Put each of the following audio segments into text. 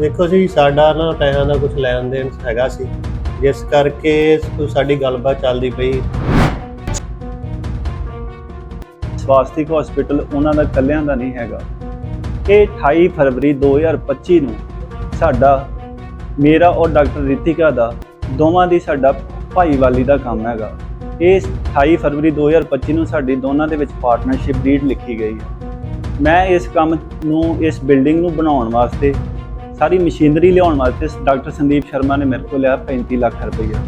ਦੇਖੋ ਜੀ, ਸਾਡਾ ਨਾ ਪੈਸਿਆਂ ਦਾ ਕੁਝ ਲੈਣ ਦੇਣ ਹੈਗਾ ਸੀ। ਜਿਸ ਕਰਕੇ ਸਾਡੀ ਗੱਲਬਾਤ ਚੱਲਦੀ ਪਈ। ਸਵਾਸਤਿਕ ਹਸਪੀਟਲ ਉਹਨਾਂ ਦਾ ਕੱਲਿਆਂ ਦਾ ਨਹੀਂ ਹੈਗਾ। ਇਹ 28 ਫਰਵਰੀ 2025 ਨੂੰ ਸਾਡਾ, ਮੇਰਾ ਔਰ ਡਾਕਟਰ ਰਿਤਿਕਾ ਦਾ ਦੋਵਾਂ ਦੀ ਸਾਡਾ ਭਾਈਵਾਲੀ ਦਾ ਕੰਮ ਹੈਗਾ। ਇਹ 28 ਫਰਵਰੀ 2025 ਨੂੰ ਸਾਡੀ ਦੋਨਾਂ ਦੇ ਵਿੱਚ ਪਾਰਟਨਰਸ਼ਿਪ ਡੀਡ ਲਿਖੀ ਗਈ ਹੈ। ਮੈਂ ਇਸ ਕੰਮ ਨੂੰ, ਇਸ ਬਿਲਡਿੰਗ ਨੂੰ ਬਣਾਉਣ ਵਾਸਤੇ ਸਾਰੀ ਮਸ਼ੀਨਰੀ ਲਿਆਉਣ ਵਾਸਤੇ ਡਾਕਟਰ ਸੰਦੀਪ ਸ਼ਰਮਾ ਨੇ ਮੇਰੇ ਕੋਲ ਲਿਆ 35 ਲੱਖ ਰੁਪਈਆ।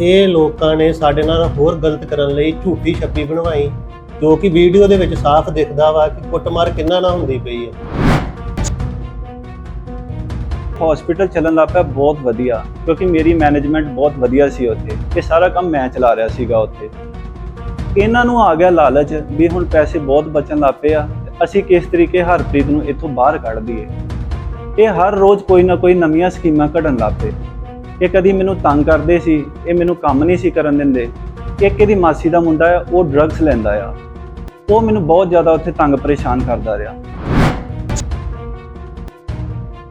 ਇਹ ਲੋਕਾਂ ਨੇ ਸਾਡੇ ਨਾਲ ਹੋਰ ਗਲਤ ਕਰਨ ਲਈ ਝੂਠੀ ਛੱਪੀ ਬਣਵਾਈ ਜੋ ਕਿ ਵੀਡੀਓ ਦੇ ਵਿੱਚ ਸਾਫ਼ ਦਿਖਦਾ ਵਾ ਕਿ ਕੁੱਟਮਾਰ ਕਿੰਨਾ ਨਾ ਹੁੰਦੀ ਪਈ ਹੈ ਹਸਪੀਟਲ ਚੱਲਣ ਲੱਗ ਪਿਆ ਬਹੁਤ ਵਧੀਆ ਕਿਉਂਕਿ ਮੇਰੀ ਮੈਨੇਜਮੈਂਟ ਬਹੁਤ ਵਧੀਆ ਸੀ ਉੱਥੇ ਇਹ ਸਾਰਾ ਕੰਮ ਮੈਂ ਚਲਾ ਰਿਹਾ ਸੀਗਾ ਉੱਥੇ। ਇਹਨਾਂ ਨੂੰ ਆ ਗਿਆ ਲਾਲਚ ਵੀ ਹੁਣ ਪੈਸੇ ਬਹੁਤ ਬਚਣ ਲੱਗ ਪਏ ਆ। ਅਸੀਂ ਕਿਸ ਤਰੀਕੇ ਹਰਪ੍ਰੀਤ ਨੂੰ ਇੱਥੋਂ ਬਾਹਰ ਕੱਢ ਦਈਏ? ਇਹ ਹਰ ਰੋਜ਼ ਕੋਈ ਨਾ ਕੋਈ ਨਵੀਆਂ ਸਕੀਮਾਂ ਕੱਢਣ ਲੱਗ ਪਏ। ਇਹ ਕਦੀ ਮੈਨੂੰ ਤੰਗ ਕਰਦੇ ਸੀ, ਇਹ ਮੈਨੂੰ ਕੰਮ ਨਹੀਂ ਸੀ ਕਰਨ ਦਿੰਦੇ। ਇੱਕ ਇਹਦੀ ਮਾਸੀ ਦਾ ਮੁੰਡਾ ਆ, ਉਹ ਡਰੱਗਸ ਲੈਂਦਾ ਆ। ਉਹ ਮੈਨੂੰ ਬਹੁਤ ਜ਼ਿਆਦਾ ਉੱਥੇ ਤੰਗ ਪਰੇਸ਼ਾਨ ਕਰਦਾ ਰਿਹਾ।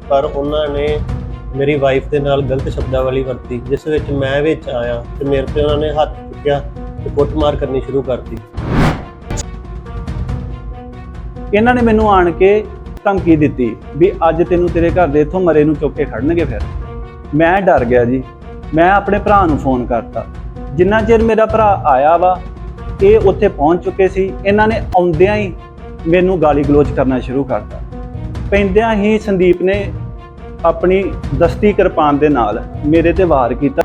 ਪਰ ਉਹਨਾਂ ਨੇ ਮੇਰੀ ਵਾਈਫ ਦੇ ਨਾਲ ਗਲਤ ਸ਼ਬਦਾਵਲੀ ਵਰਤੀ, ਜਿਸ ਵਿੱਚ ਮੈਂ ਵਿੱਚ ਆਇਆ ਤੇ ਮੇਰੇ ਤੇ ਉਹਨਾਂ ਨੇ ਹੱਥ ਚੁੱਕਿਆ ਤੇ ਕੁੱਟਮਾਰ ਕਰਨੀ ਸ਼ੁਰੂ ਕਰਤੀ। ਇਹਨਾਂ ਨੇ ਮੈਨੂੰ ਆਣ ਕੇ ਧਮਕੀ ਦਿੱਤੀ ਵੀ ਅੱਜ ਤੈਨੂੰ ਤੇਰੇ ਘਰ ਦੇ ਇੱਥੋਂ ਮਰੇ ਨੂੰ ਚੁੱਕ ਕੇ ਖੜਨਗੇ ਫਿਰ। ਮੈਂ ਡਰ ਗਿਆ ਜੀ। ਮੈਂ ਆਪਣੇ ਭਰਾ ਨੂੰ ਫੋਨ ਕਰਤਾ। ਜਿੰਨਾ ਚਿਰ ਮੇਰਾ ਭਰਾ ਆਇਆ ਵਾ, ਇਹ ਉੱਥੇ ਪਹੁੰਚ ਚੁੱਕੇ ਸੀ। ਇਹਨਾਂ ਨੇ ਆਉਂਦਿਆਂ ਹੀ ਮੈਨੂੰ ਗਾਲੀ ਗਲੋਚ ਕਰਨਾ ਸ਼ੁਰੂ ਕਰਤਾ। ਪੈਂਦਿਆਂ ਹੀ ਸੰਦੀਪ ਨੇ ਆਪਣੀ ਦਸਤੀ ਕਿਰਪਾਨ ਦੇ ਨਾਲ ਮੇਰੇ ਤੇ ਵਾਰ ਕੀਤਾ।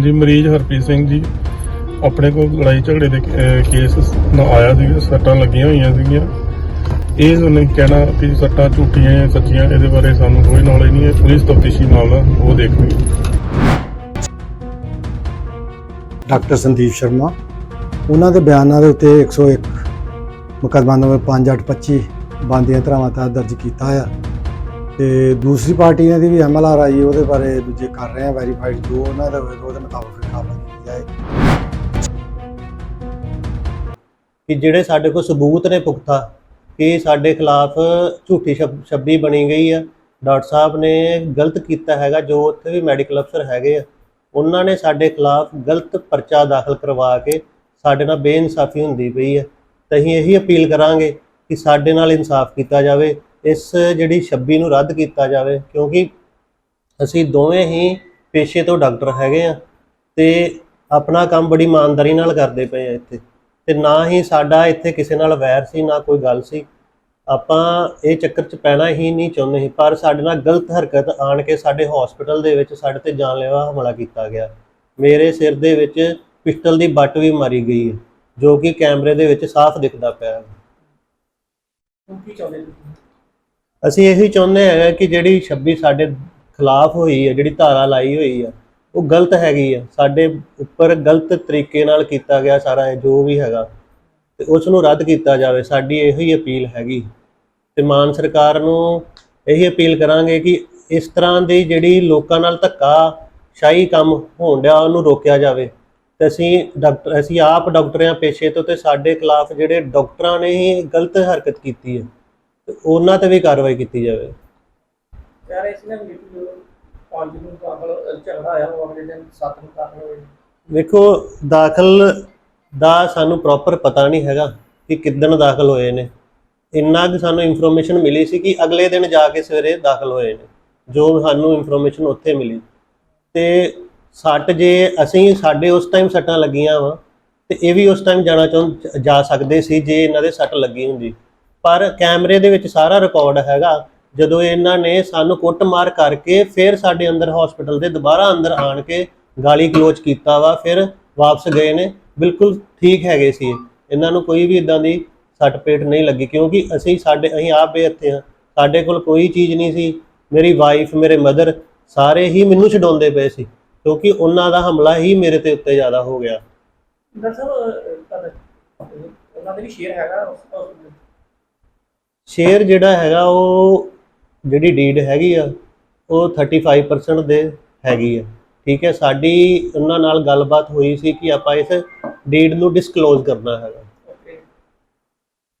ਜੀ, ਮਰੀਜ਼ ਹਰਪ੍ਰੀਤ ਸਿੰਘ ਜੀ। ਆਪਣੇ ਕੋਲ ਲੜਾਈ ਝਗੜੇ ਦੇ ਕੇਸ ਨਾਲ ਆਇਆ ਸੀ, ਸੱਟਾਂ ਲੱਗੀਆਂ ਹੋਈਆਂ ਸੀਗੀਆਂ। ਇਹ ਉਹਨੇ ਕਹਿਣਾ ਕਿ ਸੱਟਾਂ ਝੂਠੀਆਂ ਜਾਂ ਸੱਚੀਆਂ, ਇਹਦੇ ਬਾਰੇ ਸਾਨੂੰ ਕੋਈ ਨੌਲੇਜ ਨਹੀਂ ਹੈ। ਪੁਲਿਸ ਤਫਤੀਸ਼ੀ ਮਾਮਲਾ ਉਹ ਦੇਖਦੀ ਡਾਕਟਰ ਸੰਦੀਪ ਸ਼ਰਮਾ, ਉਹਨਾਂ ਦੇ ਬਿਆਨਾਂ ਦੇ ਉੱਤੇ 101 ਮੁਕੱਦਮਾ ਨੰਬਰ 5825 ਬੰਦੀਆਂ ਧਰਾਵਾਂ ਤਹਿਤ ਦਰਜ ਕੀਤਾ ਆ। ਤੇ ਦੂਸਰੀ ਪਾਰਟੀ ਨੇ ਦੀ ਵੀ ਐਮਐਲਆਰ ਆਈ, ਉਹਦੇ ਬਾਰੇ ਦੂਜੇ ਕਰ ਰਹੇ ਆ, ਵੈਰੀਫਾਈਡ ਜੋ ਉਹਨਾਂ ਦਾ ਹੋਵੇਗਾ ਉਹਦੇ ਮੁਤਾਬਕ ਕਾਰਵਾਈ ਕੀਤੀ ਜਾਏ। ਕਿ ਜਿਹੜੇ ਸਾਡੇ ਕੋਲ ਸਬੂਤ ਨੇ ਪੁਖਤਾ, ਕਿ ਸਾਡੇ ਖਿਲਾਫ ਝੂਠੀ ਸ਼ਬ- ਛੱਬੀ ਬਣੀ ਗਈ ਆ। ਡਾਕਟਰ ਸਾਹਿਬ ਨੇ ਗਲਤ ਕੀਤਾ ਹੈਗਾ, ਜੋ ਉੱਥੇ ਵੀ ਮੈਡੀਕਲ ਅਫਸਰ ਹੈਗੇ ਆ। ਉਹਨਾਂ ਨੇ ਸਾਡੇ ਖਿਲਾਫ ਗਲਤ ਪਰਚਾ ਦਾਖਲ ਕਰਵਾ ਕੇ ਸਾਡੇ ਨਾਲ ਬੇਇਨਸਾਫੀ ਹੁੰਦੀ ਪਈ ਹੈ ਤਾਂ ਅਸੀਂ ਇਹੀ ਅਪੀਲ ਕਰਾਂਗੇ ਕਿ ਸਾਡੇ ਨਾਲ ਇਨਸਾਫ ਕੀਤਾ ਜਾਵੇ, ਇਸ ਜਿਹੜੀ ਛੱਬੀ ਨੂੰ ਰੱਦ ਕੀਤਾ ਜਾਵੇ, ਕਿਉਂਕਿ ਅਸੀਂ ਦੋਵੇਂ ਹੀ ਪੇਸ਼ੇ ਤੋਂ ਡਾਕਟਰ ਹੈਗੇ ਆ ਤੇ ਆਪਣਾ ਕੰਮ ਬੜੀ ਇਮਾਨਦਾਰੀ ਨਾਲ ਕਰਦੇ ਪਏ ਆ ਇੱਥੇ। ਤੇ ਨਾ ਹੀ ਸਾਡਾ ਇੱਥੇ ਕਿਸੇ ਨਾਲ ਵੈਰ ਸੀ ਨਾ ਕੋਈ ਗੱਲ ਸੀ। ਆਪਾਂ ਇਹ ਚੱਕਰ 'ਚ ਪੈਣਾ ਹੀ ਨਹੀਂ ਚਾਹੁੰਦੇ ਸੀ ਪਰ ਸਾਡੇ ਨਾਲ ਗਲਤ ਹਰਕਤ ਆਣ ਕੇ ਸਾਡੇ ਹਸਪੀਟਲ ਦੇ ਵਿੱਚ ਸਾਡੇ ਤੇ ਜਾਨਲੇਵਾ ਹਮਲਾ ਕੀਤਾ ਗਿਆ। ਮੇਰੇ ਸਿਰ ਦੇ ਵਿੱਚ ਪਿਸਟਲ ਦੀ ਬੱਟ ਵੀ ਮਾਰੀ ਗਈ ਹੈ ਜੋ ਕਿ ਕੈਮਰੇ ਦੇ ਵਿੱਚ ਸਾਫ਼ ਦਿਖਦਾ ਪਿਆ ਹੈ। ਅਸੀਂ ਇਹੀ ਚਾਹੁੰਦੇ ਹੈਗਾ ਕਿ ਜਿਹੜੀ 26 ਸਾਡੇ ਖਿਲਾਫ ਹੋਈ ਹੈ ਜਿਹੜੀ ਧਾਰਾ ਲਾਈ ਹੋਈ ਹੈ ਉਹ ਗਲਤ ਹੈਗੀ ਆ। ਸਾਡੇ ਉੱਪਰ ਗਲਤ ਤਰੀਕੇ ਨਾਲ ਕੀਤਾ ਗਿਆ ਸਾਰਾ ਇਹ, ਜੋ ਵੀ ਹੈਗਾ। ਤੇ ਉਸ ਨੂੰ ਰੱਦ ਕੀਤਾ ਜਾਵੇ। ਸਾਡੀ ਇਹੋ ਹੀ ਅਪੀਲ ਹੈਗੀ। ਤੇ ਮਾਨ ਸਰਕਾਰ ਨੂੰ ਇਹੀ ਅਪੀਲ ਕਰਾਂਗੇ ਕਿ ਇਸ ਤਰ੍ਹਾਂ ਦੀ ਜਿਹੜੀ ਲੋਕਾਂ ਨਾਲ ਧੱਕਾ ਸ਼ਾਹੀ ਕੰਮ ਹੋਣ ਡਿਆ, ਉਹਨੂੰ ਰੋਕਿਆ ਜਾਵੇ। ਤੇ ਅਸੀਂ ਡਾਕਟਰ, ਅਸੀਂ ਆਪ ਡਾਕਟਰਾਂ ਪੇਸ਼ੇ ਤੋਂ ਤੇ ਸਾਡੇ ਖਿਲਾਫ ਜਿਹੜੇ ਡਾਕਟਰਾਂ ਨੇ ਹੀ ਗਲਤ ਹਰਕਤ ਕੀਤੀ ਹੈ ਉਹਨਾਂ ਤੇ ਵੀ ਕਾਰਵਾਈ ਕੀਤੀ ਜਾਵੇ। ਯਾਰ, ਇਸ ਨੇ ਪੰਜ ਨੂੰ ਦਾਖਲ ਝਗੜਾ ਆਇਆ, ਉਹ ਅਗਲੇ ਦਿਨ 7 ਨੂੰ ਦਾਖਲ ਹੋਏ। ਵੇਖੋ, ਦਾਖਲ ਦਾ ਸਾਨੂੰ ਪ੍ਰੋਪਰ ਪਤਾ ਨਹੀਂ ਹੈਗਾ ਕਿ ਕਿੱਦਣ ਦਾਖਲ ਹੋਏ ਨੇ। ਇੰਨਾ ਕਿ ਸਾਨੂੰ ਇਨਫੋਰਮੇਸ਼ਨ ਮਿਲੀ ਸੀ ਕਿ ਅਗਲੇ ਦਿਨ ਜਾ ਕੇ ਸਵੇਰੇ ਦਾਖਲ ਹੋਏ ਨੇ, ਜੋ ਸਾਨੂੰ ਇਨਫੋਰਮੇਸ਼ਨ ਉੱਥੇ ਮਿਲੀ। ਤੇ ਸੱਟ ਜੇ ਅਸੀਂ ਸਾਡੇ ਉਸ ਟਾਈਮ ਸੱਟਾਂ ਲੱਗੀਆਂ ਵਾ, ਤੇ ਇਹ ਵੀ ਉਸ ਟਾਈਮ ਜਾਣਾ ਚਾਹੁੰ, ਜਾ ਸਕਦੇ ਸੀ ਜੇ ਇਹਨਾਂ ਦੇ ਸੱਟ ਲੱਗੀ ਹੁੰਦੀ। ਪਰ ਕੈਮਰੇ ਦੇ ਵਿੱਚ ਸਾਰਾ ਰਿਕਾਰਡ ਹੈਗਾ। ਜਦੋਂ ਇਹਨਾਂ ਨੇ ਸਾਨੂੰ ਕੁੱਟਮਾਰ ਕਰਕੇ ਫਿਰ ਸਾਡੇ ਅੰਦਰ ਹਸਪੀਟਲ ਦੇ ਦੁਬਾਰਾ ਅੰਦਰ ਆਣ ਕੇ ਗਾਲੀ ਗਲੋਚ ਕੀਤਾ ਵਾ ਫਿਰ ਵਾਪਸ ਗਏ ਨੇ ਬਿਲਕੁਲ ਠੀਕ ਹੈਗੇ ਸੀ ਇਹ। ਇਹਨਾਂ ਨੂੰ ਕੋਈ ਵੀ ਇਦਾਂ ਦੀ ਸੱਟ ਪੇਟ ਨਹੀਂ ਲੱਗੀ ਕਿਉਂਕਿ ਅਸੀਂ ਸਾਡੇ ਅਸੀਂ ਆਪ ਬੇਹੱਥੇ ਹਾਂ ਸਾਡੇ ਕੋਲ ਕੋਈ ਚੀਜ਼ ਨਹੀਂ ਸੀ ਮੇਰੀ ਵਾਈਫ ਮੇਰੇ ਮਦਰ ਸਾਰੇ ਹੀ ਮੈਨੂੰ ਛਡਾਉਂਦੇ ਪਏ ਸੀ ਕਿਉਂਕਿ ਉਹਨਾਂ ਦਾ ਹਮਲਾ ਹੀ ਮੇਰੇ ਤੇ ਉੱਤੇ ਜ਼ਿਆਦਾ ਹੋ ਗਿਆ ਡਾਕਟਰ ਸਾਹਿਬ ਤੁਹਾਡਾ ਉਹਨਾਂ ਦੇ ਵੀ ਸ਼ੇਅਰ ਹੈਗਾ ਉਸ hospital 'ਚ? ਸ਼ੇਅਰ ਜਿਹੜਾ ਹੈਗਾ ਉਹ ਜਿਹੜੀ ਡੀਡ ਹੈਗੀ ਆ ਉਹ 35% ਦੇ ਹੈਗੀ ਆ। ਠੀਕ ਹੈ ਸਾਡੀ ਉਹਨਾਂ ਨਾਲ ਗੱਲਬਾਤ ਹੋਈ ਸੀ ਕਿ ਆਪਾਂ ਇਸ ਡੀਡ ਨੂੰ ਡਿਸਕਲੋਜ਼ ਕਰਨਾ ਹੈਗਾ। ਓਕੇ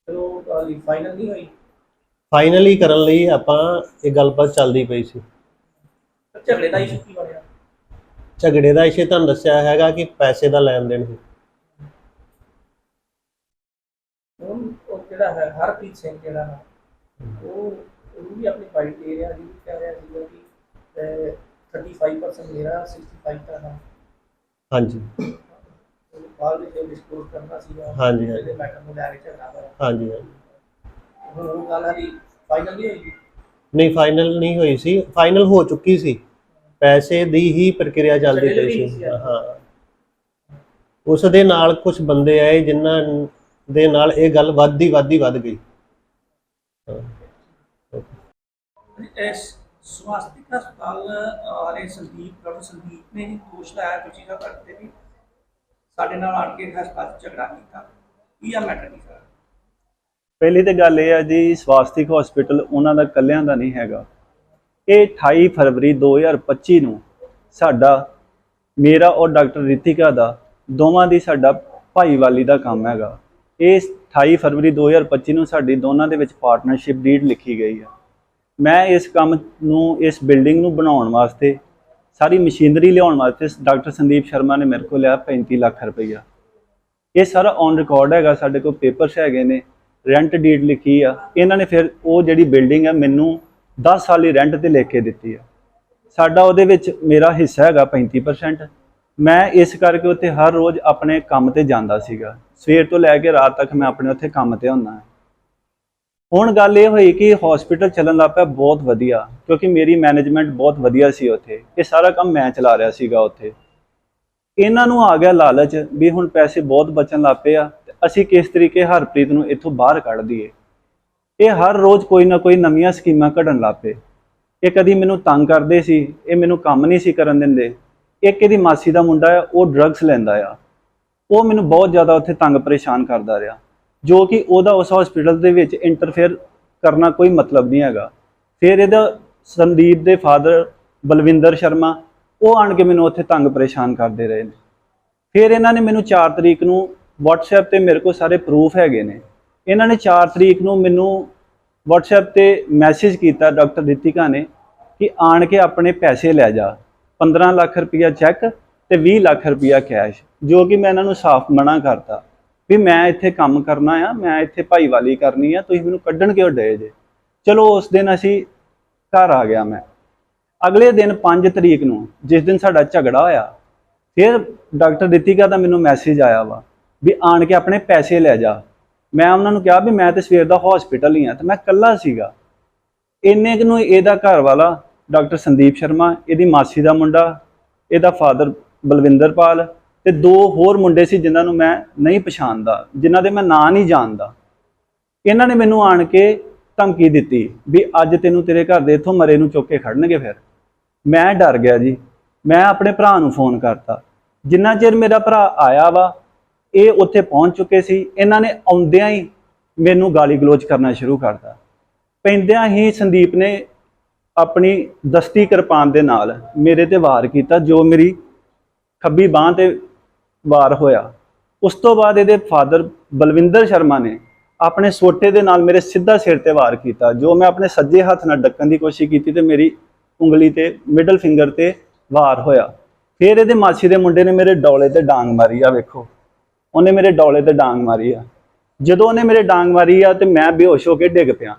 ਚਲੋ ਫਾਈਨਲ ਨਹੀਂ ਹੋਈ? ਫਾਈਨਲੀ ਕਰਨ ਲਈ ਆਪਾਂ ਇਹ ਗੱਲਬਾਤ ਚੱਲਦੀ ਪਈ ਸੀ। ਝਗੜੇ ਦਾ ਇਸ਼ੂ ਕੀ ਬਣਿਆ? ਝਗੜੇ ਦਾ ਇਸ਼ੂ ਤੁਹਾਨੂੰ ਦੱਸਿਆ ਹੈਗਾ ਕਿ ਪੈਸੇ ਦਾ ਲੈਣ ਦੇਣ ਉਹ ਜਿਹੜਾ ਹੈ ਹਰਪ੍ਰੀਤ ਸਿੰਘ ਜਿਹੜਾ ਉਹ ਉਹ ਵੀ ਆਪਣੀ ਫਾਈਲ ਦੇ ਰਿਹਾ ਜੀ ਕਹਿ ਰਿਹਾ ਸੀਗਾ ਕਿ ਅਹ, 35% ਮੇਰਾ 65 ਤੁਹਾਡਾ ਹਾਂਜੀ। ਬਾਅਦ ਵਿੱਚ ਡਿਸਕਲੋਜ਼ ਕਰਨਾ ਸੀਗਾ ਹਾਂਜੀ, ਹਾਂਜੀ। ਮੈਟਰ ਨੂੰ ਲੈ ਕੇ ਹੋਇਆ। ਹਾਂਜੀ ਹਾਂਜੀ। ਹੁਣ ਉਹ ਗੱਲ ਜੀ ਫਾਈਨਲ ਨਹੀਂ ਹੋਈ? ਨਹੀਂ ਫਾਈਨਲ ਨਹੀਂ ਹੋਈ ਸੀ। ਫਾਈਨਲ ਹੋ ਚੁੱਕੀ ਸੀ। ਪੈਸੇ ਦੀ ਹੀ ਪ੍ਰਕਿਰਿਆ ਚੱਲਦੀ ਪਈ ਸੀ। ਸੀ। ਹਾਂ। ਉਸ ਦੇ ਨਾਲ ਕੁਝ ਬੰਦੇ ਆਏ ਜਿਨ੍ਹਾਂ ਦੇ ਨਾਲ ਇਹ ਗੱਲ ਵੱਧਦੀ ਵੱਧਦੀ ਵੱਧ ਗਈ। ਹਾਂ। ਇਸ ਸਵਾਸਥਿਕ ਹਸਪਤਾਲ ਵਾਲੇ ਸੰਦੀਪ ਡਾਕਟਰ ਸੰਦੀਪ ਨੇ ਦੋਸ਼ ਲਾਇਆ ਤੁਸੀਂ ਦਾ ਕਰਦੇ ਵੀ ਸਾਡੇ ਨਾਲ ਆਣ ਕੇ ਹਸਪਤਾਲ 'ਚ ਝਗੜਾ ਕੀਤਾ। ਕੀ ਆ ਮੈਟਰ ਨਹੀਂ ਸਰ? ਪਹਿਲੀ ਤੇ ਗੱਲ ਇਹ ਆ ਜੀ, ਸਵਾਸਤਿਕ ਹਸਪੀਟਲ ਉਹਨਾਂ ਦਾ ਕੱਲਿਆਂ ਦਾ ਨਹੀਂ ਹੈਗਾ। ਇਹ 28 ਫਰਵਰੀ 2025 ਨੂੰ ਸਾਡਾ, ਮੇਰਾ ਔਰ ਡਾਕਟਰ ਰਿਤਿਕਾ ਦਾ, ਦੋਵਾਂ ਦੀ ਸਾਡਾ ਭਾਈਵਾਲੀ ਦਾ ਕੰਮ ਹੈਗਾ। ਇਹ 28 ਫਰਵਰੀ 2025 ਨੂੰ ਸਾਡੀ ਦੋਨਾਂ ਦੇ ਵਿੱਚ ਪਾਰਟਨਰਸ਼ਿਪ ਡੀਡ ਲਿਖੀ ਗਈ ਹੈ ਮੈਂ ਇਸ ਕੰਮ ਨੂੰ, ਇਸ ਬਿਲਡਿੰਗ ਨੂੰ ਬਣਾਉਣ ਵਾਸਤੇ, ਸਾਰੀ ਮਸ਼ੀਨਰੀ ਲਿਆਉਣ ਵਾਸਤੇ ਡਾਕਟਰ ਸੰਦੀਪ ਸ਼ਰਮਾ ਨੇ ਮੇਰੇ ਕੋਲ ਲਿਆ 35 ਲੱਖ ਰੁਪਈਆ। ਇਹ ਸਾਰਾ ਔਨ ਰਿਕਾਰਡ ਹੈਗਾ, ਸਾਡੇ ਕੋਲ ਪੇਪਰਸ ਹੈਗੇ ਨੇ ਰੈਂਟ ਡੀਡ ਲਿਖੀ ਆ। ਇਹਨਾਂ ਨੇ ਫਿਰ ਉਹ ਜਿਹੜੀ ਬਿਲਡਿੰਗ ਆ, ਮੈਨੂੰ 10 ਸਾਲ ਦੀ ਰੈਂਟ ਤੇ ਲੈ ਕੇ ਦਿੱਤੀ ਆ। ਸਾਡਾ ਉਹਦੇ ਵਿੱਚ ਮੇਰਾ ਹਿੱਸਾ ਹੈਗਾ 35% ਮੈਂ ਇਸ ਕਰਕੇ ਉੱਥੇ ਹਰ ਰੋਜ਼ ਆਪਣੇ ਕੰਮ ਤੇ ਜਾਂਦਾ ਸੀਗਾ। ਸਵੇਰ ਤੋਂ ਲੈ ਕੇ ਰਾਤ ਤੱਕ ਮੈਂ ਆਪਣੇ ਉੱਥੇ ਕੰਮ ਤੇ ਹੁੰਦਾ ਹੁਣ ਗੱਲ ਇਹ ਹੋਈ ਕਿ ਹਸਪੀਟਲ ਚੱਲਣ ਲੱਗ ਪਿਆ ਬਹੁਤ ਵਧੀਆ, ਕਿਉਂਕਿ ਮੇਰੀ ਮੈਨੇਜਮੈਂਟ ਬਹੁਤ ਵਧੀਆ ਸੀ ਉੱਥੇ। ਇਹ ਸਾਰਾ ਕੰਮ ਮੈਂ ਚਲਾ ਰਿਹਾ ਸੀਗਾ ਉੱਥੇ। ਇਹਨਾਂ ਨੂੰ ਆ ਗਿਆ ਲਾਲਚ ਵੀ ਹੁਣ ਪੈਸੇ ਬਹੁਤ ਬਚਣ ਲੱਗ ਪਏ ਆ ਤੇ ਅਸੀਂ ਕਿਸ ਤਰੀਕੇ ਹਰਪ੍ਰੀਤ ਨੂੰ ਇੱਥੋਂ ਬਾਹਰ ਕੱਢ ਦਈਏ। ਇਹ ਹਰ ਰੋਜ਼ ਕੋਈ ਨਾ ਕੋਈ ਨਵੀਆਂ ਸਕੀਮਾਂ ਕੱਢਣ ਲੱਗ ਪਏ। ਇਹ ਕਦੀ ਮੈਨੂੰ ਤੰਗ ਕਰਦੇ ਸੀ, ਇਹ ਮੈਨੂੰ ਕੰਮ ਨਹੀਂ ਸੀ ਕਰਨ ਦਿੰਦੇ। ਇੱਕ ਇਹਦੀ ਮਾਸੀ ਦਾ ਮੁੰਡਾ ਆ, ਉਹ ਡਰੱਗਸ ਲੈਂਦਾ ਆ। ਉਹ ਮੈਨੂੰ ਬਹੁਤ ਜ਼ਿਆਦਾ ਉੱਥੇ ਤੰਗ ਪਰੇਸ਼ਾਨ ਕਰਦਾ ਰਿਹਾ। ਜੋ ਕਿ ਉਹਦਾ ਉਸ ਹਸਪੀਟਲ ਦੇ ਵਿੱਚ ਇੰਟਰਫੇਅਰ ਕਰਨਾ ਕੋਈ ਮਤਲਬ ਨਹੀਂ ਹੈਗਾ। ਫਿਰ ਇਹਦਾ ਸੰਦੀਪ ਦੇ ਫਾਦਰ ਬਲਵਿੰਦਰ ਸ਼ਰਮਾ, ਉਹ ਆਣ ਕੇ ਮੈਨੂੰ ਉੱਥੇ ਤੰਗ ਪਰੇਸ਼ਾਨ ਕਰਦੇ ਰਹੇ ਨੇ। ਫਿਰ ਇਹਨਾਂ ਨੇ ਮੈਨੂੰ 4 ਤਰੀਕ ਨੂੰ WhatsApp ਤੇ ਮੇਰੇ ਕੋਲ ਸਾਰੇ ਪ੍ਰੂਫ ਹੈਗੇ ਨੇ। ਇਹਨਾਂ ਨੇ 4 ਤਰੀਕ ਨੂੰ ਮੈਨੂੰ WhatsApp ਤੇ ਮੈਸੇਜ ਕੀਤਾ ਡਾਕਟਰ ਰਿਤਿਕਾ ਨੇ ਕਿ ਆਣ ਕੇ ਆਪਣੇ ਪੈਸੇ ਲੈ ਜਾ। 15 ਲੱਖ ਰੁਪਇਆ ਚੈੱਕ ਤੇ 20 ਲੱਖ ਰੁਪਇਆ ਕੈਸ਼ ਜੋ ਕਿ ਮੈਂ ਇਹਨਾਂ ਨੂੰ ਸਾਫ਼ ਮਨਾ ਕਰਤਾ। ਵੀ ਮੈਂ ਇੱਥੇ ਕੰਮ ਕਰਨਾ ਆ, ਮੈਂ ਇੱਥੇ ਭਾਈਵਾਲੀ ਕਰਨੀ ਆ, ਤੁਸੀਂ ਮੈਨੂੰ ਕੱਢਣ ਕਿਉਂ ਡਏ ਜੇ? ਚਲੋ ਉਸ ਦਿਨ ਅਸੀਂ ਘਰ ਆ ਗਿਆ ਮੈਂ। ਅਗਲੇ ਦਿਨ 5 ਤਰੀਕ ਨੂੰ ਜਿਸ ਦਿਨ ਸਾਡਾ ਝਗੜਾ ਹੋਇਆ, ਫਿਰ ਡਾਕਟਰ ਰਿਤਿਕਾ ਦਾ ਮੈਨੂੰ ਮੈਸੇਜ ਆਇਆ ਵਾ ਵੀ ਆਣ ਕੇ ਆਪਣੇ ਪੈਸੇ ਲੈ ਜਾ। ਮੈਂ ਉਹਨਾਂ ਨੂੰ ਕਿਹਾ ਵੀ ਮੈਂ ਤੇ ਸਵੇਰ ਦਾ ਹਸਪੀਟਲ ਹੀ ਆ ਤੇ ਮੈਂ ਇਕੱਲਾ ਸੀਗਾ। ਇੰਨੇ ਕੁ ਨੂੰ ਇਹਦਾ ਘਰ ਵਾਲਾ ਡਾਕਟਰ ਸੰਦੀਪ ਸ਼ਰਮਾ, ਇਹਦੀ ਮਾਸੀ ਦਾ ਮੁੰਡਾ, ਇਹਦਾ ਫਾਦਰ ਬਲਵਿੰਦਰਪਾਲ ਤੇ ਦੋ ਹੋਰ ਮੁੰਡੇ ਸੀ ਜਿਨ੍ਹਾਂ ਨੂੰ ਮੈਂ ਨਹੀਂ ਪਛਾਣਦਾ, ਜਿਨ੍ਹਾਂ ਦੇ ਮੈਂ ਨਾਂ ਨਹੀਂ ਜਾਣਦਾ। ਇਹਨਾਂ ਨੇ ਮੈਨੂੰ ਆਣ ਕੇ ਧਮਕੀ ਦਿੱਤੀ ਵੀ ਅੱਜ ਤੈਨੂੰ ਤੇਰੇ ਘਰ ਦੇ ਇੱਥੋਂ ਮਰੇ ਨੂੰ ਚੁੱਕ ਕੇ ਖੜਨਗੇ ਫਿਰ। ਮੈਂ ਡਰ ਗਿਆ ਜੀ। ਮੈਂ ਆਪਣੇ ਭਰਾ ਨੂੰ ਫੋਨ ਕਰਤਾ। ਜਿੰਨਾ ਚਿਰ ਮੇਰਾ ਭਰਾ ਆਇਆ ਵਾ, ਇਹ ਉੱਥੇ ਪਹੁੰਚ ਚੁੱਕੇ ਸੀ। ਇਹਨਾਂ ਨੇ ਆਉਂਦਿਆਂ ਹੀ ਮੈਨੂੰ ਗਾਲੀ ਗਲੋਚ ਕਰਨਾ ਸ਼ੁਰੂ ਕਰਤਾ। ਪੈਂਦਿਆਂ ਹੀ ਸੰਦੀਪ ਨੇ ਆਪਣੀ ਦਸਤੀ ਕਿਰਪਾਨ ਦੇ ਨਾਲ ਮੇਰੇ ਤੇ ਵਾਰ ਕੀਤਾ, ਜੋ ਮੇਰੀ ਖੱਬੀ ਬਾਹ ਤੇ ਵਾਰ ਹੋਇਆ। ਉਸ ਤੋਂ ਬਾਅਦ ਇਹਦੇ ਫਾਦਰ ਬਲਵਿੰਦਰ ਸ਼ਰਮਾ ਨੇ ਆਪਣੇ ਸੋਟੇ ਦੇ ਨਾਲ ਮੇਰੇ ਸਿੱਧਾ ਸਿਰ ਤੇ ਵਾਰ ਕੀਤਾ, ਜੋ ਮੈਂ ਆਪਣੇ ਸੱਜੇ ਹੱਥ ਨਾਲ ਡੱਕਣ ਦੀ ਕੋਸ਼ਿਸ਼ ਕੀਤੀ ਤੇ ਮੇਰੀ ਉਂਗਲੀ ਤੇ ਮਿਡਲ ਫਿੰਗਰ ਤੇ ਵਾਰ ਹੋਇਆ। ਫਿਰ ਇਹਦੇ ਮਾਸੀ ਦੇ ਮੁੰਡੇ ਨੇ ਮੇਰੇ ਡੌਲੇ ਤੇ ਡਾਂਗ ਮਾਰੀ ਆ ਵੇਖੋ। ਉਹਨੇ ਮੇਰੇ ਡੌਲੇ ਤੇ ਡਾਂਗ ਮਾਰੀ ਆ। ਜਦੋਂ ਉਹਨੇ ਮੇਰੇ ਡਾਂਗ ਮਾਰੀ ਆ ਤੇ ਮੈਂ ਬੇਹੋਸ਼ ਹੋ ਕੇ ਡਿੱਗ ਪਿਆ।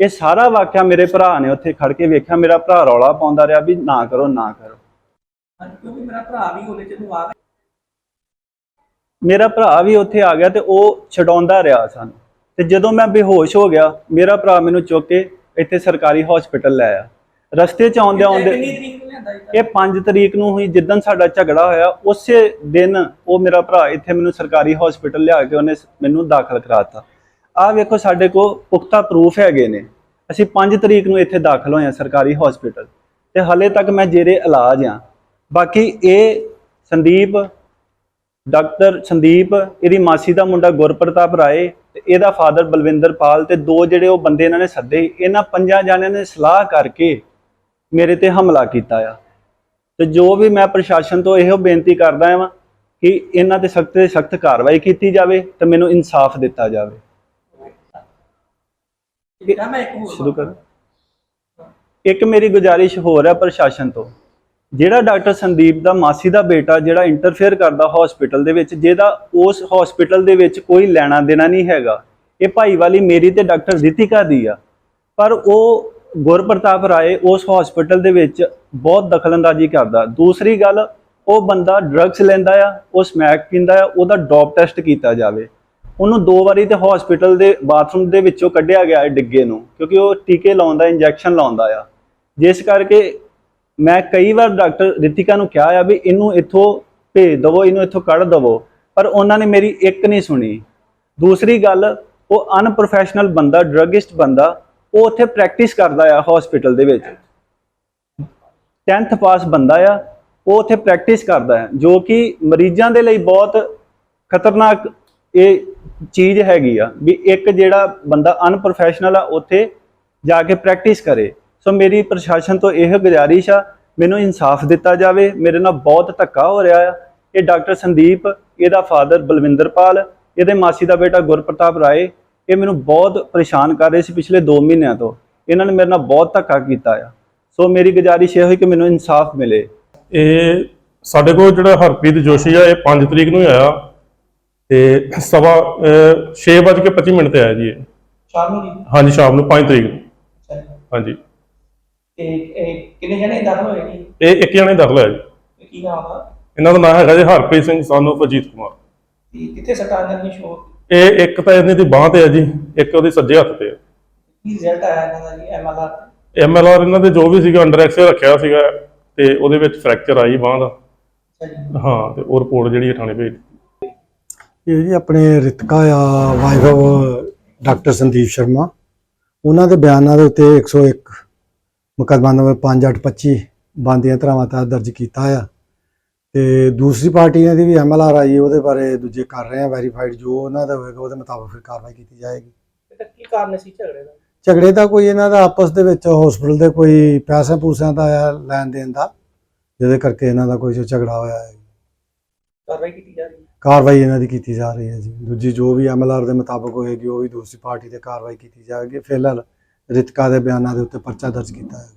ਇਹ ਸਾਰਾ ਵਾਕਿਆ ਮੇਰੇ ਭਰਾ ਨੇ ਉੱਥੇ ਖੜ ਕੇ ਵੇਖਿਆ, ਮੇਰਾ ਭਰਾ ਰੌਲਾ ਪਾਉਂਦਾ ਰਿਹਾ ਵੀ ਨਾ ਕਰੋ ਨਾ ਕਰੋ। ਕਿਉਂਕਿ ਮੇਰਾ ਭਰਾ ਵੀ ਉਹਦੇ ਚ ਆ ਮੇਰਾ ਭਰਾ ਵੀ ਉੱਥੇ ਆ ਗਿਆ ਤੇ ਉਹ ਛਡਾਉਂਦਾ ਰਿਹਾ ਸਾਨੂੰ। ਤੇ ਜਦੋਂ ਮੈਂ ਬੇਹੋਸ਼ ਹੋ ਗਿਆ ਮੇਰਾ ਭਰਾ ਮੈਨੂੰ ਚੁੱਕ ਕੇ ਇੱਥੇ ਸਰਕਾਰੀ ਹਸਪੀਟਲ ਲੈ ਆਇਆ। ਰਸਤੇ 'ਚ ਆਉਂਦੇ ਆਉਂਦੇ ਇਹ 5 ਤਰੀਕ ਨੂੰ ਹੀ ਜਿੱਦਣ ਸਾਡਾ ਝਗੜਾ ਹੋਇਆ ਉਸੇ ਦਿਨ ਉਹ ਮੇਰਾ ਭਰਾ ਇੱਥੇ ਮੈਨੂੰ ਸਰਕਾਰੀ ਹਸਪੀਟਲ ਲਿਆ ਕੇ ਉਹਨੇ ਮੈਨੂੰ ਦਾਖਲ ਕਰਾਤਾ। ਆਹ ਵੇਖੋ ਸਾਡੇ ਕੋਲ ਪੁਖਤਾ ਪ੍ਰੂਫ ਹੈਗੇ ਨੇ। ਅਸੀਂ 5 ਤਰੀਕ ਨੂੰ ਇੱਥੇ ਦਾਖਲ ਹੋਏ ਹਾਂ ਸਰਕਾਰੀ ਹਸਪੀਟਲ ਤੇ ਹਲੇ ਤੱਕ ਮੈਂ ਜੇਰੇ ਇਲਾਜ ਆ ਬਾਕੀ ਇਹ ਸੰਦੀਪ ਡਾਕਟਰ ਸੰਦੀਪ ਇਹਦੀ ਮਾਸੀ ਦਾ ਮੁੰਡਾ ਗੁਰਪ੍ਰਤਾਪ ਰਾਏ ਤੇ ਇਹਦਾ ਫਾਦਰ ਬਲਵਿੰਦਰ ਪਾਲ ਤੇ ਦੋ ਜਿਹੜੇ ਉਹ ਬੰਦੇ ਇਹਨਾਂ ਨੇ ਸੱਦੇ ਇਹਨਾਂ ਪੰਜਾਂ ਜਾਣਿਆਂ ਨੇ ਸਲਾਹ ਕਰਕੇ ਮੇਰੇ ਤੇ ਹਮਲਾ ਕੀਤਾ ਆ। ਤੇ ਜੋ ਵੀ ਮੈਂ ਪ੍ਰਸ਼ਾਸਨ ਤੋਂ ਇਹੋ ਬੇਨਤੀ ਕਰਦਾ ਹਾਂ ਕਿ ਇਹਨਾਂ ਤੇ ਸਖਤ ਤੇ ਸਖਤ ਕਾਰਵਾਈ ਕੀਤੀ ਜਾਵੇ ਤੇ ਮੈਨੂੰ ਇਨਸਾਫ ਦਿੱਤਾ ਜਾਵੇ। ਸ਼ੁਰੂ ਕਰ। ਇੱਕ ਮੇਰੀ ਗੁਜ਼ਾਰਿਸ਼ ਹੋਰ ਹੈ ਪ੍ਰਸ਼ਾਸਨ ਤੋਂ। ਜਿਹੜਾ ਡਾਕਟਰ ਸੰਦੀਪ ਦਾ ਮਾਸੀ ਦਾ ਬੇਟਾ ਜਿਹੜਾ ਇੰਟਰਫੇਅਰ ਕਰਦਾ ਹਸਪੀਟਲ ਦੇ ਵਿੱਚ, ਜਿਹਦਾ ਉਸ ਹਸਪੀਟਲ ਦੇ ਵਿੱਚ ਕੋਈ ਲੈਣਾ ਦੇਣਾ ਨਹੀਂ ਹੈਗਾ, ਇਹ ਭਾਈ ਵਾਲੀ ਮੇਰੀ ਤੇ ਡਾਕਟਰ ਰਿਤਿਕਾ ਦੀ ਆ। ਪਰ ਉਹ ਗੁਰਪ੍ਰਤਾਪ ਰਾਏ ਉਸ ਹਸਪੀਟਲ ਦੇ ਵਿੱਚ ਬਹੁਤ ਦਖਲਅੰਦਾਜ਼ੀ ਕਰਦਾ। ਦੂਸਰੀ ਗੱਲ, ਉਹ ਬੰਦਾ ਡਰੱਗਸ ਲੈਂਦਾ ਆ, ਉਹ ਸਮੈਕ ਪੀਂਦਾ ਆ, ਉਹਦਾ ਡੋਪ ਟੈਸਟ ਕੀਤਾ ਜਾਵੇ। ਉਹਨੂੰ ਦੋ ਵਾਰੀ ਤੇ ਹਸਪੀਟਲ ਦੇ ਬਾਥਰੂਮ ਦੇ ਵਿੱਚੋਂ ਕੱਢਿਆ ਗਿਆ ਹੈ ਡਿੱਗੇ ਨੂੰ, ਕਿਉਂਕਿ ਉਹ ਟੀਕੇ ਲਾਉਂਦਾ ਇੰਜੈਕਸ਼ਨ ਲਾਉਂਦਾ ਆ। ਜਿਸ ਕਰਕੇ ਮੈਂ ਕਈ ਵਾਰ ਡਾਕਟਰ ਰਿਤਿਕਾ ਨੂੰ ਕਿਹਾ ਆ ਵੀ ਇਹਨੂੰ ਇੱਥੋਂ ਭੇਜ ਦਵੋ, ਇਹਨੂੰ ਇੱਥੋਂ ਕੱਢ ਦਵੋ, ਪਰ ਉਹਨਾਂ ਨੇ ਮੇਰੀ ਇੱਕ ਨਹੀਂ ਸੁਣੀ। ਦੂਸਰੀ ਗੱਲ, ਉਹ ਅਨਪ੍ਰੋਫੈਸ਼ਨਲ ਬੰਦਾ ਡਰੱਗਿਸਟ ਬੰਦਾ, ਉਹ ਉੱਥੇ ਪ੍ਰੈਕਟਿਸ ਕਰਦਾ ਆ ਹਸਪੀਟਲ ਦੇ ਵਿੱਚ। 10th ਪਾਸ ਬੰਦਾ ਆ, ਉਹ ਉੱਥੇ ਪ੍ਰੈਕਟਿਸ ਕਰਦਾ ਹੈ ਜੋ ਕਿ ਮਰੀਜ਼ਾਂ ਦੇ ਲਈ ਬਹੁਤ ਖਤਰਨਾਕ ਇਹ ਚੀਜ਼ ਹੈਗੀ ਆ, ਵੀ ਇੱਕ ਜਿਹੜਾ ਬੰਦਾ ਅਨਪ੍ਰੋਫੈਸ਼ਨਲ ਆ, ਉੱਥੇ ਜਾ ਕੇ ਪ੍ਰੈਕਟਿਸ ਕਰੇ। ਸੋ ਮੇਰੀ ਪ੍ਰਸ਼ਾਸਨ ਤੋਂ ਇਹ ਗੁਜ਼ਾਰਿਸ਼ ਆ ਮੈਨੂੰ ਇਨਸਾਫ ਦਿੱਤਾ ਜਾਵੇ ਮੇਰੇ ਨਾਲ ਬਹੁਤ ਧੱਕਾ ਹੋ ਰਿਹਾ ਆ। ਇਹ ਡਾਕਟਰ ਸੰਦੀਪ ਇਹਦਾ ਫਾਦਰ ਬਲਵਿੰਦਰਪਾਲ ਇਹਦੇ ਮਾਸੀ ਦਾ ਬੇਟਾ ਗੁਰਪ੍ਰਤਾਪ ਰਾਏ ਇਹ ਮੈਨੂੰ ਬਹੁਤ ਪਰੇਸ਼ਾਨ ਕਰ ਰਹੇ ਸੀ ਪਿਛਲੇ 2 ਮਹੀਨਿਆਂ ਤੋਂ। ਇਹਨਾਂ ਨੇ ਮੇਰੇ ਨਾਲ ਬਹੁਤ ਧੱਕਾ ਕੀਤਾ ਆ। ਸੋ ਮੇਰੀ ਗੁਜ਼ਾਰਿਸ਼ ਇਹ ਹੋਈ ਕਿ ਮੈਨੂੰ ਇਨਸਾਫ ਮਿਲੇ। ਇਹ ਸਾਡੇ ਕੋਲ ਜਿਹੜਾ ਹਰਪ੍ਰੀਤ ਜੋਸ਼ੀ ਆ ਇਹ 5 ਤਰੀਕ ਨੂੰ ਆਇਆ। ਤੇ ਸਵਾ 6:25 ਮਿੰਟ ਤੇ ਆਇਆ ਜੀ ਇਹ। ਸ਼ਾਮ ਨੂੰ ਜੀ? ਹਾਂਜੀ ਸ਼ਾਮ ਨੂੰ 5 ਤਰੀਕ ਨੂੰ। ਹਾਂਜੀ। ਤੇ ਇਹ ਕਿੰਨੇ ਜਣੇ ਦਾਖਲ ਹੋਏ ਜੀ ਇਹ ਇੱਕ ਜਣੇ ਦਾਖਲ ਹੋਇਆ ਜੀ। ਇਹ ਕੀ ਨਾਮ ਆ? ਇਹਨਾਂ ਦਾ ਨਾਮ ਹੈਗਾ ਜੀ ਹਰਪ੍ਰੀਤ ਸਿੰਘ ਸਾਨੂੰ ਅਜੀਤ ਕੁਮਾਰ। ਤੇ ਕਿੱਥੇ ਸੱਟਾਂ ਇਹਨਾਂ ਦੀ ਸ਼ੋਅ? ਇਹ ਇੱਕ ਤਾਂ ਇਹਦੀ ਦੀ ਬਾਹ ਤੇ ਹੈ ਜੀ ਇੱਕ ਉਹਦੇ ਸੱਜੇ ਹੱਥ ਤੇ ਹੈ ਕੀ ਰਿਜ਼ਲਟ ਆਇਆ ਇਹਨਾਂ ਦਾ ਜੀ ਐਮਐਲਆਰ ਐਮਐਲਆਰ ਇਹਨਾਂ ਦੇ ਜੋ ਵੀ ਸੀਗਾ ਅੰਡਰ ਐਕਸਰੇ ਰੱਖਿਆ ਸੀਗਾ ਤੇ ਉਹਦੇ ਵਿੱਚ ਫ੍ਰੈਕਚਰ ਆਈ ਬਾਹ ਦਾ। ਅੱਛਾ ਜੀ। ਹਾਂ ਤੇ ਉਹ ਰਿਪੋਰਟ ਜਿਹੜੀ ਹੈ ਥਾਣੇ ਭੇਜ ਦਿੱਤੀ। ਇਹ ਜੀ ਆਪਣੇ ਰਿਤਕਾ ਆ ਵਾਈਫ ਡਾਕਟਰ ਸੰਦੀਪ ਸ਼ਰਮਾ। ਉਹਨਾਂ ਦੇ ਬਿਆਨਾਂ ਦੇ ਉੱਤੇ 101 ਮੁਕੱਦਮਾ ਨੰਬਰ 5825 ਬੰਦੀਆਂ ਧਰਾਵਾਂ ਤਹਿਤ ਦਰਜ ਕੀਤਾ ਆ। ਤੇ ਦੂਸਰੀ ਪਾਰਟੀਆਂ ਦੀ ਵੀ ਐਮਐਲਆਰ ਆਈ ਉਹਦੇ ਬਾਰੇ ਦੂਜੇ ਕਰ ਰਹੇ ਆ ਵੈਰੀਫਾਈਡ ਜੋ ਉਹਨਾਂ ਦਾ ਹੋਏਗਾ ਉਹਦੇ ਮੁਤਾਬਕ ਫਿਰ ਕਾਰਵਾਈ ਕੀਤੀ ਜਾਏਗੀ। ਕੀ ਕਾਰਨ ਸੀ ਝਗੜੇ ਦਾ? ਝਗੜੇ ਦਾ ਕੋਈ ਇਹਨਾਂ ਦਾ ਆਪਸ ਦੇ ਵਿੱਚ ਹਸਪੀਟਲ ਦੇ ਕੋਈ ਪੈਸੇ ਪੂਸਿਆਂ ਦਾ ਆ ਲੈਣ ਦੇਣ ਦਾ ਜਿਹਦੇ ਕਰਕੇ ਇਹਨਾਂ ਦਾ ਕੋਈ ਝਗੜਾ ਹੋਇਆ ਹੈ। ਕਾਰਵਾਈ ਕੀਤੀ ਜਾ ਰਹੀ ਹੈ? ਕਾਰਵਾਈ ਇਹਨਾਂ ਦੀ ਕੀਤੀ ਜਾ ਰਹੀ ਹੈ ਜੀ। ਦੂਜੀ ਜੋ ਵੀ ਐਮਐਲਆਰ ਦੇ ਮੁਤਾਬਕ ਹੋਏਗੀ ਉਹ ਵੀ ਦੂਸਰੀ ਪਾਰਟੀ ਤੇ ਕਾਰਵਾਈ ਕੀਤੀ ਜਾਵੇਗੀ ਫਿਲਹਾਲ ਰਿਤਕਾ ਦੇ ਬਿਆਨਾਂ ਦੇ ਉੱਤੇ ਪਰਚਾ ਦਰਜ ਕੀਤਾ ਹੈ।